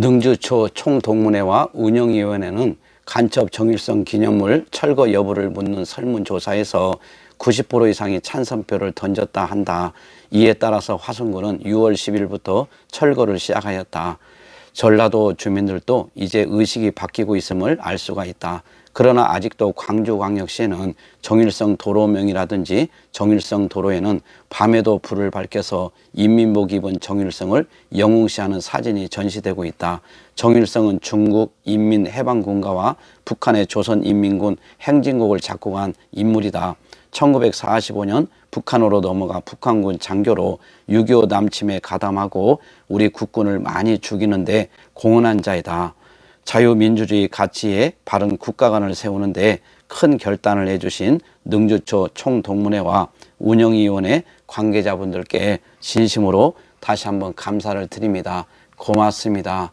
능주초 총동문회와 운영위원회는 간첩 정일성 기념물 철거 여부를 묻는 설문조사에서 90% 이상이 찬성표를 던졌다 한다. 이에 따라서 화성군은 6월 10일부터 철거를 시작하였다. 전라도 주민들도 이제 의식이 바뀌고 있음을 알 수가 있다. 그러나 아직도 광주광역시에는 정일성 도로명이라든지 정일성 도로에는 밤에도 불을 밝혀서 인민복 입은 정일성을 영웅시하는 사진이 전시되고 있다. 정일성은 중국 인민해방군가와 북한의 조선인민군 행진곡을 작곡한 인물이다. 1945년 북한으로 넘어가 북한군 장교로 6.25 남침에 가담하고 우리 국군을 많이 죽이는데 공헌한 자이다. 자유민주주의 가치에 바른 국가관을 세우는데 큰 결단을 해주신 능주초 총동문회와 운영위원회 관계자분들께 진심으로 다시 한번 감사를 드립니다. 고맙습니다.